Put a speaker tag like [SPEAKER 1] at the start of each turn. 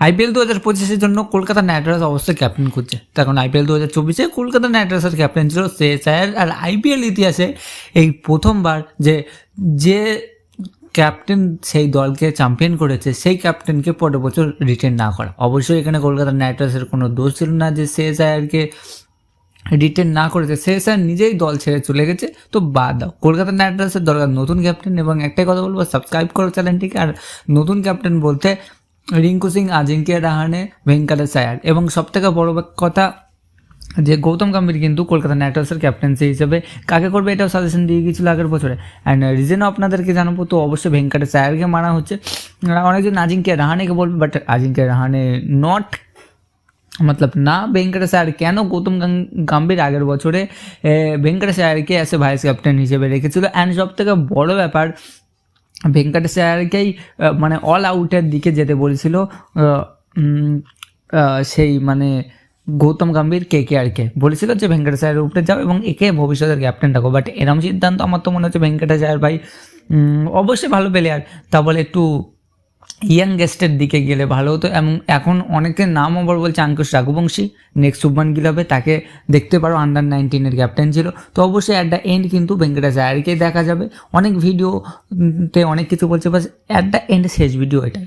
[SPEAKER 1] IPL দু হাজার পঁচিশের জন্য কলকাতা নাইট রাইডার্স অবশ্যই ক্যাপ্টেন খুঁজছে তার কারণ আইপিএল দু হাজার চব্বিশে কলকাতা নাইট রাইডার্সের ক্যাপ্টেন ছিল সে স্যার আর আইপিএল ইতিহাসে এই প্রথমবার যে যে ক্যাপ্টেন সেই দলকে চ্যাম্পিয়ন করেছে, সেই ক্যাপ্টেনকে পরের বছর রিটেন না করা। অবশ্যই এখানে কলকাতা নাইট রাইডার্সের কোনো দোষ ছিল না যে সে স্যারকে রিটেন না করেছে। সে স্যার নিজেই দল ছেড়ে চলে গেছে, তো বাদ দাও। কলকাতা নাইট রাইডার্সের দরকার নতুন ক্যাপ্টেন এবং একটাই কথা বলব সাবস্ক্রাইব করো চ্যানেলটিকে আর নতুন ক্যাপ্টেন বলতে রিঙ্কু সিং, আজিঙ্কিয়া রাহানে, ভেঙ্কাটেশ আয়ার এবং সবথেকে বড় কথা, যে গৌতম গম্ভীর কিন্তু কলকাতা নাইট রাইডার্সের ক্যাপ্টেন্সি হিসেবে কাকে করবে এটাও সাজেশন দিয়ে গিয়েছিল আগের বছরে। অ্যান্ড রিজনও আপনাদেরকে জানাব তো অবশ্যই ভেঙ্কটেশ আয়ারকে মারা হচ্ছে। অনেকজন আজিঙ্কিয়া রাহানেকে বলবে বাট আজিঙ্কিয়া রাহানে নট মতলব না ভেঙ্কটেশ আয়ার কেন গৌতম গম্ভীর আগের বছরে ভেঙ্কটেশ আয়ারকে এসে ভাইস ক্যাপ্টেন হিসেবে রেখেছিল? অ্যান্ড সব থেকে বড় ব্যাপার ভেঙ্কটেশ আয়ারকেই মানে অল আউটের দিকে যেতে বলেছিল সেই মানে গৌতম গম্ভীর কে কে আরকে বলেছিল যে ভেঙ্কটেশ আয়ারের উপরে যাও এবং একে ভবিষ্যতের ক্যাপ্টেন রাখো। বাট এরম সিদ্ধান্ত আমার তো মনে হচ্ছে ভেঙ্কটেশ আয়ার ভাই অবশ্যই ভালো প্লেয়ার তা বলে একটু ইয়াং গেস্টের দিকে গেলে ভালো হতো এবং এখন অনেকের নাম আবার বলছে আঙ্কুশ রাঘুবংশী। নেক্সট শুভমান গিল হবে, তাকে দেখতে পারো আন্ডার নাইনটিনের ক্যাপ্টেন ছিল। তো অবশ্যই অ্যাট দ্য এন্ড কিন্তু ভেঙ্কটেশ আয়ারকেই দেখা যাবে। অনেক ভিডিওতে অনেক কিছু বলছে বাস অ্যাট দ্য এন্ড শেষ ভিডিও এটাই।